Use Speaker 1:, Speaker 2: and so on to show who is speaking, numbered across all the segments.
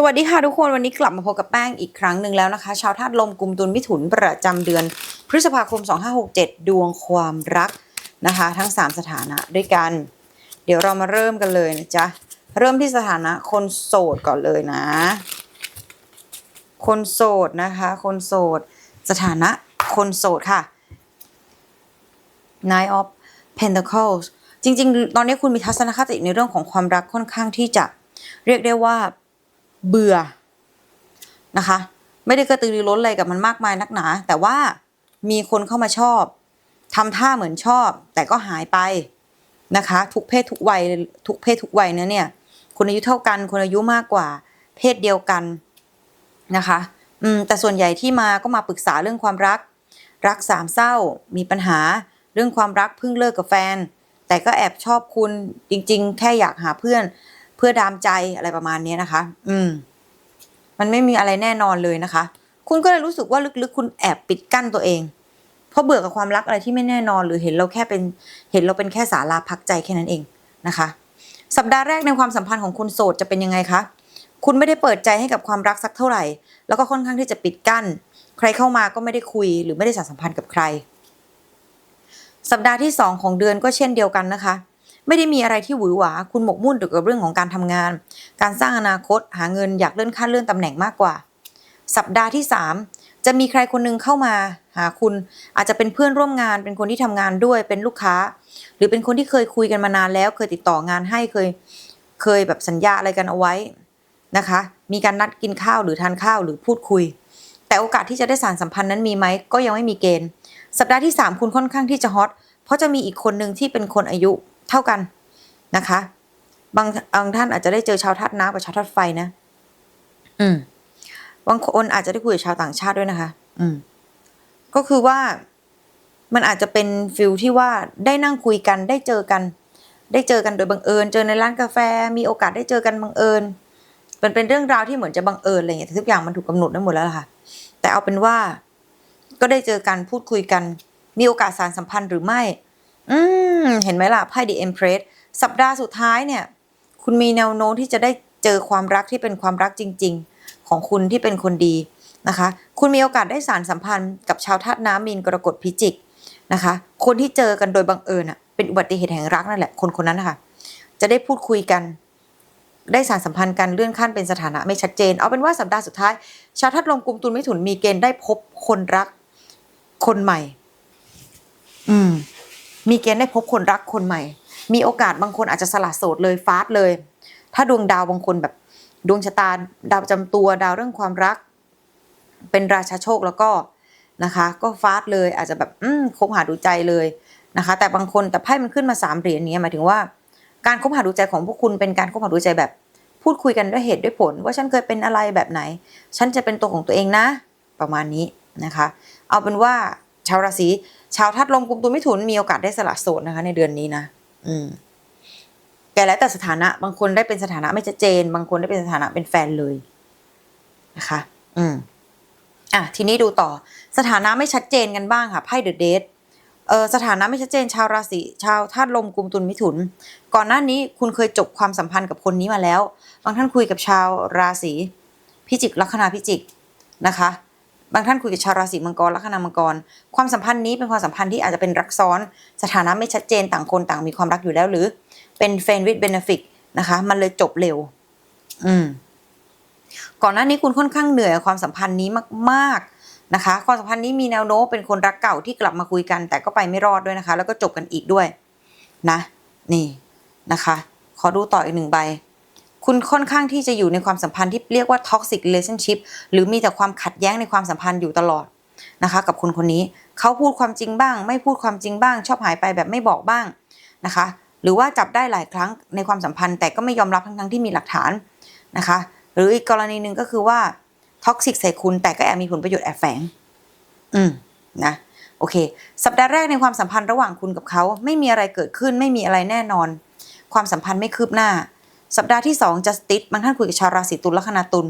Speaker 1: สวัสดีค่ะทุกคนวันนี้กลับมาพบกับแป้งอีกครั้งหนึ่งแล้วนะคะ ชาวธาตุลมกลุ่มตุลมิถุนประจำเดือน พฤษภาคม 2567 ดวงความรักนะคะ ทั้ง 3 สถานะด้วยกัน เดี๋ยวเรามาเริ่มกันเลยนะจ๊ะ เริ่มที่สถานะคนโสดก่อนเลยนะ คนโสดนะคะ คนโสด สถานะคนโสดค่ะ Nine of Pentacles จริง ๆ ตอนนี้คุณมีทัศนคติในเรื่องของความรักค่อนข้างที่จะเรียกได้ว่า เบื่อนะคะ ไม่ได้กระตือรือร้นอะไรกับมันมากมายนักหนา แต่ว่ามีคนเข้ามาชอบทำท่าเหมือนชอบ แต่ก็หายไปนะคะ ทุกเพศทุกวัยทุกเพศทุกวัยเนะเนี่ยคนอายุเท่ากัน คนอายุมากกว่า เพศเดียวกันนะคะอืมแต่ส่วนใหญ่ที่มาก็มาปรึกษาเรื่องความรัก รักสามเศร้า มีปัญหาเรื่องความรักเพิ่งเลิกกับแฟน แต่ก็แอบชอบคุณจริง ๆ แค่อยากหาเพื่อน เพื่อดามใจอะไรประมาณนี้นะคะ อืม มันไม่มีอะไรแน่นอนเลยนะคะ คุณก็เลยรู้สึกว่าลึกๆ คุณแอบปิดกั้นตัวเอง เพราะเบื่อกับความรักอะไรที่ไม่แน่นอนหรือเห็นเราแค่เป็น เห็นเราเป็นแค่สาราพักใจแค่นั้นเองนะคะ สัปดาห์แรกในความสัมพันธ์ของคุณโสดจะเป็นยังไงคะ คุณไม่ได้เปิดใจให้กับความรักสักเท่าไหร่ แล้วก็ค่อนข้างที่จะปิดกั้น ใครเข้ามาก็ไม่ได้คุย หรือไม่ได้สานสัมพันธ์กับใคร สัปดาห์ที่สองของเดือนก็เช่นเดียวกันนะคะ ไม่ได้มีอะไรที่หวือหวา คุณหมกมุ่นอยู่กับเรื่องของการทำงาน การสร้างอนาคต หาเงินอยากเลื่อนขั้นเลื่อนตำแหน่งมากกว่า สัปดาห์ที่ 3 จะมีใครคนหนึงเข้ามา หาคุณอาจจะเป็นเพื่อนร่วมงาน เป็นคนที่ทำงานด้วยเป็นลูกค้า หรือเป็นคนที่เคยคุยกันมานานแล้ว เคยติดต่องานให้เคยเคยแบบสัญญาอะไรกันเอาไว้นะคะ มีการนัดกินข้าวหรือทานข้าวหรือพูดคุย แต่โอกาสที่จะได้สานสัมพันธ์นั้นมีไหมก็ยังไม่มีเกณฑ์ สัปดาห์ที่ 3 คุณค่อนข้างที่จะฮอตเพราะจะมีอีกคนหนึ่งที่เป็นคนอายุ เท่ากันนะคะ บางบางท่านอาจจะได้เจอชาวธาตุน้ำกับชาวธาตุไฟนะ อืม บางคนอาจจะได้คุยกับชาวต่างชาติด้วยนะคะ อืม ก็คือว่ามันอาจจะเป็นฟิลที่ว่าได้นั่งคุยกันได้เจอกัน ได้เจอกันโดยบังเอิญ เจอในร้านกาแฟ มีโอกาสได้เจอกันบังเอิญมันเป็นเรื่องราวที่เหมือนจะบังเอิญอะไรอย่างเงี้ยแต่ทุกอย่างมันถูกกำหนดได้หมดแล้วล่ะค่ะ แต่เอาเป็นว่าก็ได้เจอกันพูดคุยกัน มีโอกาสสารสัมพันธ์หรือไม่ อืม เห็นไหมล่ะไพ่ The Empress สัปดาห์สุดท้ายเนี่ย คุณมีแนวโน้มที่จะได้เจอความรักที่เป็นความรักจริง ๆ ของคุณที่เป็นคนดีนะคะ คุณมีโอกาสได้สารสัมพันธ์กับชาวธาตุน้ำมีนกรกฎพิจิกนะคะ คนที่เจอกันโดยบังเอิญอะ เป็นอุบัติเหตุแห่งรักนั่นแหละ คนคนนั้นนะคะจะได้พูดคุยกัน ได้สารสัมพันธ์กันเลื่อนขั้นเป็นสถานะไม่ชัดเจน เอาเป็นว่าสัปดาห์สุดท้าย ชาวธาตุลมกุมตุลมิถุนมีเกณฑ์ได้พบคนรักคนใหม่ อืม มีเกณฑ์ได้พบคนรักคนใหม่ มีโอกาสบางคนอาจจะสละโสดเลยฟาสเลย ถ้าดวงดาวบางคนแบบดวงชะตาดาวประจำตัวดาวเรื่องความรัก เป็นราชาโชคแล้วก็นะคะ ก็ฟาสเลยอาจจะแบบอืมคบหาดูใจเลยนะคะ แต่บางคนแต่ไพ่มันขึ้นมาสามเหรียญนี้หมายถึงว่า การคบหาดูใจของพวกคุณเป็นการคบหาดูใจแบบ พูดคุยกันด้วยเหตุด้วยผล ว่าฉันเคยเป็นอะไรแบบไหน ฉันจะเป็นตัวของตัวเองนะ ประมาณนี้นะคะ เอาเป็นว่าชาวราศี ชาวธาตุลมกุมตุลมิถุนมีโอกาสได้สละโสดนะคะ ในเดือนนี้นะอืมแต่แล้วแต่สถานะบางคนได้เป็นสถานะไม่ชัดเจน บางคนได้เป็นสถานะเป็นแฟนเลยนะคะ อืมอะทีนี้ดูต่อสถานะไม่ชัดเจนกันบ้างค่ะไพ่เดอะเดทเออสถานะไม่ชัดเจนชาวราศีชาวธาตุลมกุมตุลมิถุน ก่อนหน้านี้คุณเคยจบความสัมพันธ์กับคนนี้มาแล้ว บางท่านคุยกับชาวราศีพิจิกลัคนาพิจิกนะคะ บางท่านคุยกับชาวราศีมังกรลัคนามังกร ความสัมพันธ์นี้เป็นความสัมพันธ์ที่อาจจะเป็นรักซ้อน สถานะไม่ชัดเจนต่างคนต่างมีความรักอยู่แล้วหรือ เป็นเฟนวิดเบนฟิกนะคะ มันเลยจบเร็ว อืม ก่อนหน้านี้คุณค่อนข้างเหนื่อยความสัมพันธ์นี้มากๆนะคะ ความสัมพันธ์นี้มีแนวโน้มเป็นคนรักเก่าที่กลับมาคุยกัน แต่ก็ไปไม่รอดด้วยนะคะ แล้วก็จบกันอีกด้วย นะ นี่นะคะ ขอดูต่ออีกหนึ่งใบ คุณค่อนข้างที่จะอยู่ในความสัมพันธ์ที่เรียกว่า toxic relationship หรือมีแต่ความขัดแย้งในความสัมพันธ์อยู่ตลอดนะคะกับคนคนนี้เขาพูดความจริงบ้าง ไม่พูดความจริงบ้าง ชอบหายไปแบบไม่บอกบ้างนะคะ หรือว่าจับได้หลายครั้งในความสัมพันธ์ แต่ก็ไม่ยอมรับทั้งๆที่มีหลักฐานนะคะ หรืออีกกรณีหนึ่งก็คือว่าท็อกซิกใส่คุณแต่ก็แอบมีผลประโยชน์แอบแฝง อืมนะโอเค สัปดาห์แรกในความสัมพันธ์ระหว่างคุณกับเขาไม่มีอะไรเกิดขึ้น ไม่มีอะไรแน่นอน ความสัมพันธ์ไม่คืบหน้า สัปดาห์ที่2 justice บางท่านคุยกับชาวราศีตุลลัคนาตุล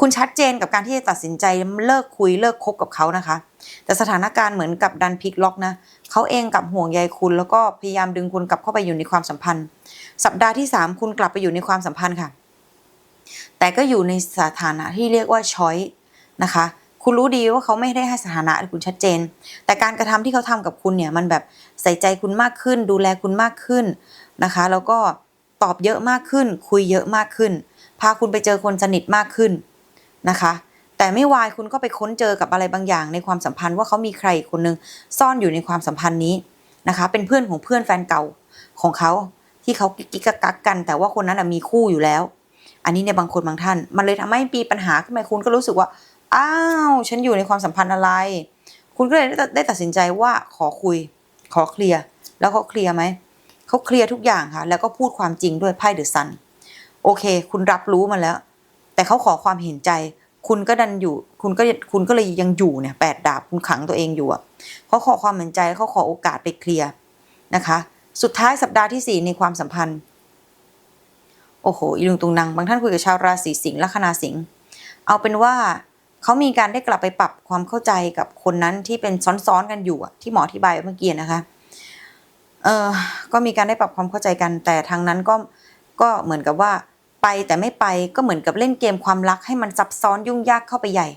Speaker 1: คุณชัดเจนกับการที่จะตัดสินใจเลิกคุยเลิกคบกับเขานะคะ แต่สถานการณ์เหมือนกับดันพลิกล็อกนะเขาเองกับห่วงใยคุณ แล้วก็พยายามดึงคุณกลับเข้าไปอยู่ในความสัมพันธ์ สัปดาห์ที่ 3 คุณกลับไปอยู่ในความสัมพันธ์ค่ะ แต่ก็อยู่ในสถานะที่เรียกว่าช้อยนะคะคุณรู้ดีว่าเขาไม่ได้ให้สถานะคุณชัดเจน แต่การกระทำที่เขาทำกับคุณเนี่ยมันแบบใส่ใจคุณมากขึ้น ดูแลคุณมากขึ้นนะคะ แล้วก็ ตอบเยอะมากขึ้น คุยเยอะมากขึ้น พาคุณไปเจอคนสนิทมากขึ้นนะคะ แต่ไม่วายคุณก็ไปค้นเจอกับอะไรบางอย่างในความสัมพันธ์ว่าเขามีใครอีกคนนึงซ่อนอยู่ในความสัมพันธ์นี้นะคะ เป็นเพื่อนของเพื่อนแฟนเก่าของเขาที่เขากิ๊กกักกัน แต่ว่าคนนั้นนะมีคู่อยู่แล้ว อันนี้ในบางคนบางท่าน มันเลยทำให้มีปัญหาขึ้นมาคุณก็รู้สึกว่าอ้าวฉันอยู่ในความสัมพันธ์อะไร คุณก็เลยได้ตัดสินใจว่าขอคุย ขอเคลียร์แล้วเขาเคลียร์ไหม เขาเคลียร์ทุกอย่างค่ะ แล้วก็พูดความจริงด้วยไพ่เดอะซัน โอเค คุณรับรู้มาแล้ว แต่เขาขอความเห็นใจ คุณก็ดันอยู่ คุณก็คุณก็เลยยังอยู่เนี่ยแปดดาบคุณขังตัวเองอยู่อะเขาขอความเห็นใจเขาขอโอกาสไปเคลียร์นะคะ สุดท้ายสัปดาห์ที่สี่ในความสัมพันธ์ โอ้โหอีลุงตุงนางบางท่านคุยกับชาวราศีสิงห์ลัคนาสิงห์เอาเป็นว่าเขามีการได้กลับไปปรับความเข้าใจกับคนนั้นที่เป็นซ้อนๆกันอยู่อะที่หมออธิบายเมื่อกี้นะคะ เออก็มีการได้ปรับความเข้าใจกัน แต่ทางนั้นก็ก็เหมือนกับว่าไปแต่ไม่ไปก็เหมือนกับเล่นเกมความรักให้มันซับซ้อนยุ่งยากเข้าไปใหญ่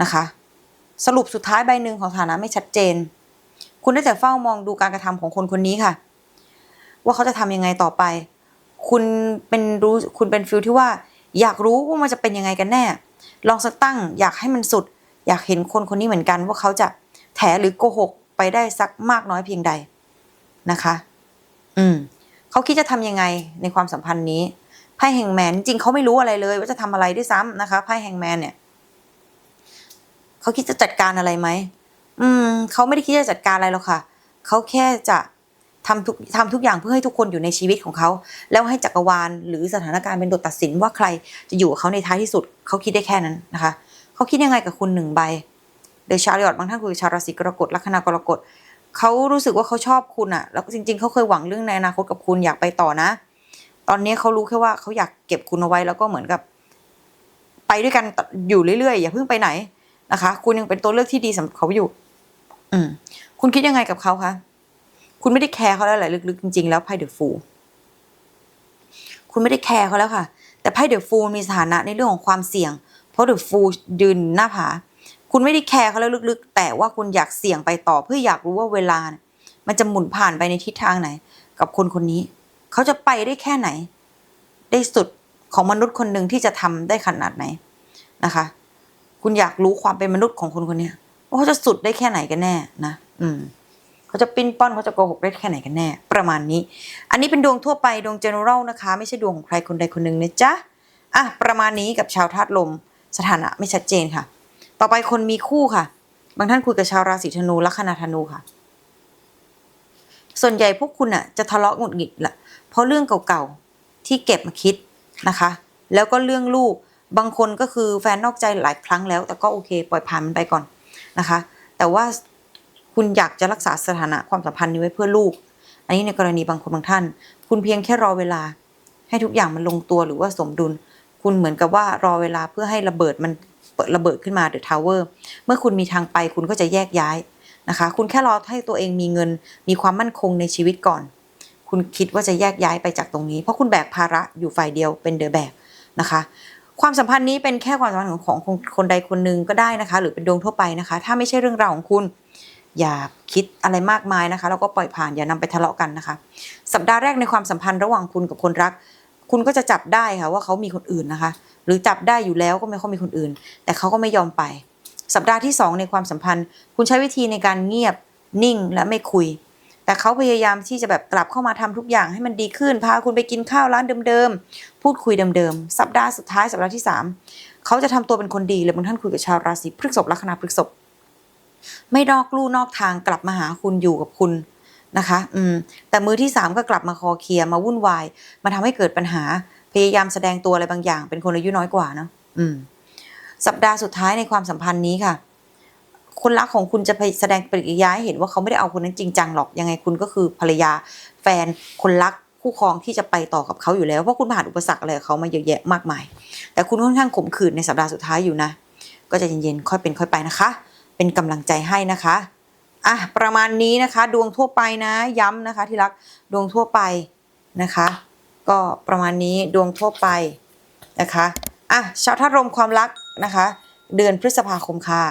Speaker 1: นะคะ สรุปสุดท้ายใบหนึ่งของฐานะไม่ชัดเจน คุณได้แต่เฝ้ามองดูการกระทำของคนคนนี้ค่ะ ว่าเขาจะทำยังไงต่อไป คุณเป็นรู้คุณเป็นฟิลที่ว่า อยากรู้ว่ามันจะเป็นยังไงกันแน่ ลองสักตั้ง อยากให้มันสุด อยากเห็นคนคนนี้เหมือนกัน ว่าเขาจะแถหรือโกหกไปได้สักมากน้อยเพียงใด นะคะ อืมเขาคิดจะทำยังไงในความสัมพันธ์นี้ไพ่แฮงแมนจริงเขาไม่รู้อะไรเลย ว่าจะทำอะไรด้วยซ้ำนะคะไพ่แฮงแมนเนี่ยเขาคิดจะจัดการอะไรไหมอืมเขาไม่ได้คิดจะจัดการอะไรหรอกค่ะเขาแค่จะทำทุกทำทุกอย่างเพื่อให้ทุกคนอยู่ในชีวิตของเขา แล้วให้จักรวาลหรือสถานการณ์เป็นตัวตัดสินว่าใครจะอยู่กับเขาในท้ายที่สุดเขาคิดได้แค่นั้นนะคะเขาคิดยังไงกับคุณหนึ่งใบเดชาริออตบางท่านคุยชาวราศีกรกฎลัคนากรกฎ เขารู้สึกว่าเขาชอบคุณอะแล้วจริง ๆเขาเคยหวังเรื่องในอนาคตกับคุณอยากไปต่อนะ ตอนนี้เขารู้แค่ว่าเขาอยากเก็บคุณเอาไว้แล้วก็เหมือนกับ ไปด้วยกันอยู่เรื่อยๆอย่าเพิ่งไปไหนนะคะ คุณยังเป็นตัวเลือกที่ดีสำหรับเขาอยู่ อืม คุณคิดยังไงกับเขาคะคุณไม่ได้แคร์เขาแล้วแหละลึกๆจริงๆแล้วไพ่เดอะฟูลคุณไม่ได้แคร์เขาแล้วค่ะ แต่ไพ่เดอะฟูลมีสถานะในเรื่องของความเสี่ยง เพราะเดอะฟูลยืนหน้าผา คุณไม่ได้แคร์เขาแล้วลึกๆ แต่ว่าคุณอยากเสี่ยงไปต่อเพื่ออยากรู้ว่าเวลา มันจะหมุนผ่านไปในทิศทางไหน กับคนคนนี้ เขาจะไปได้แค่ไหน ได้สุดของมนุษย์คนหนึ่งที่จะทำได้ขนาดไหนนะคะ คุณอยากรู้ความเป็นมนุษย์ของคนคนนี้ว่าเขาจะสุดได้แค่ไหนกันแน่นะอืมเขาจะปิ้นป้อนเขาจะโกหกได้แค่ไหนกันแน่ ประมาณนี้ อันนี้เป็นดวงทั่วไปดวง general นะคะ ไม่ใช่ดวงของใครคนใดคนหนึ่งนะจ๊ะอะประมาณนี้กับชาวธาตุลมสถานะไม่ชัดเจนค่ะ ต่อไปคนมีคู่ค่ะ บางท่านคุยกับชาวราศีธนูลัคนาธนูค่ะ ส่วนใหญ่พวกคุณอะจะทะเลาะหงุดหงิดแหละเพราะเรื่องเก่าๆที่เก็บมาคิดนะคะ แล้วก็เรื่องลูกบางคนก็คือแฟนนอกใจหลายครั้งแล้ว แต่ก็โอเค ปล่อยผ่านมันไปก่อนนะคะ แต่ว่าคุณอยากจะรักษาสถานะความสัมพันธ์นี้ไว้เพื่อลูก อันนี้ในกรณีบางคนบางท่าน คุณเพียงแค่รอเวลา ให้ทุกอย่างมันลงตัวหรือว่าสมดุล คุณเหมือนกับว่ารอเวลาเพื่อให้ระเบิดมัน เปิดระเบิดขึ้นมาเดอะทาวเวอร์เมื่อคุณมีทางไปคุณก็จะแยกย้ายนะคะ คุณแค่รอให้ตัวเองมีเงินมีความมั่นคงในชีวิตก่อน คุณคิดว่าจะแยกย้ายไปจากตรงนี้ เพราะคุณแบกภาระอยู่ฝ่ายเดียวเป็นเดอะแบกนะคะความสัมพันธ์นี้เป็นแค่ความสัมพันธ์ของของคนคนใดคนหนึ่งก็ได้นะคะ หรือเป็นดวงทั่วไปนะคะ ถ้าไม่ใช่เรื่องราวของคุณ อย่าคิดอะไรมากมายนะคะแล้วก็ปล่อยผ่านอย่านำไปทะเลาะกันนะคะ สัปดาห์แรกในความสัมพันธ์ระหว่างคุณกับคนรัก คุณก็จะจับได้ค่ะว่าเขามีคนอื่นนะคะ หรือจับได้อยู่แล้วก็ไม่เขามีคนอื่น แต่เขาก็ไม่ยอมไป สัปดาห์ที่สองในความสัมพันธ์ คุณใช้วิธีในการเงียบนิ่งและไม่คุย แต่เขาพยายามที่จะแบบกลับเข้ามาทำทุกอย่างให้มันดีขึ้น พาคุณไปกินข้าวร้านเดิมๆ พูดคุยเดิมๆ สัปดาห์สุดท้ายสัปดาห์ที่สามเขาจะทำตัวเป็นคนดีเลยบางท่านคุยกับชาวราศีพฤษภลัคนาพฤษภไม่นอกลู่นอกทางกลับมาหาคุณอยู่กับคุณนะคะ อืม แต่มือที่สามก็กลับมาคอเคลียมาวุ่นวาย มาทำให้เกิดปัญหา พยายามแสดงตัวอะไรบางอย่าง เป็นคนอายุน้อยกว่าเนะอืม สัปดาห์สุดท้ายในความสัมพันธ์นี้ค่ะ คนรักของคุณจะไปแสดงปฏิกิริยาให้เห็นว่าเขาไม่ได้เอาคนนั้นจริงจังหรอกยังไงคุณก็คือภรรยาแฟนคนรักคู่ครองที่จะไปต่อกับเขาอยู่แล้วเพราะคุณผ่านอุปสรรคอะไรเขามาเยอะแยะมากมาย แต่คุณค่อนข้างขมขื่นในสัปดาห์สุดท้ายอยู่นะ ก็จะเย็นๆค่อยเป็นค่อยไปนะคะ เป็นกำลังใจให้นะคะอะประมาณนี้นะคะ ดวงทั่วไปนะ ย้ำนะคะที่รักดวงทั่วไปนะคะ ก็ประมาณนี้ดวงทั่วไปนะคะอะชาวธาตุลมความรักนะคะ เดือนพฤษภาคมค่ะ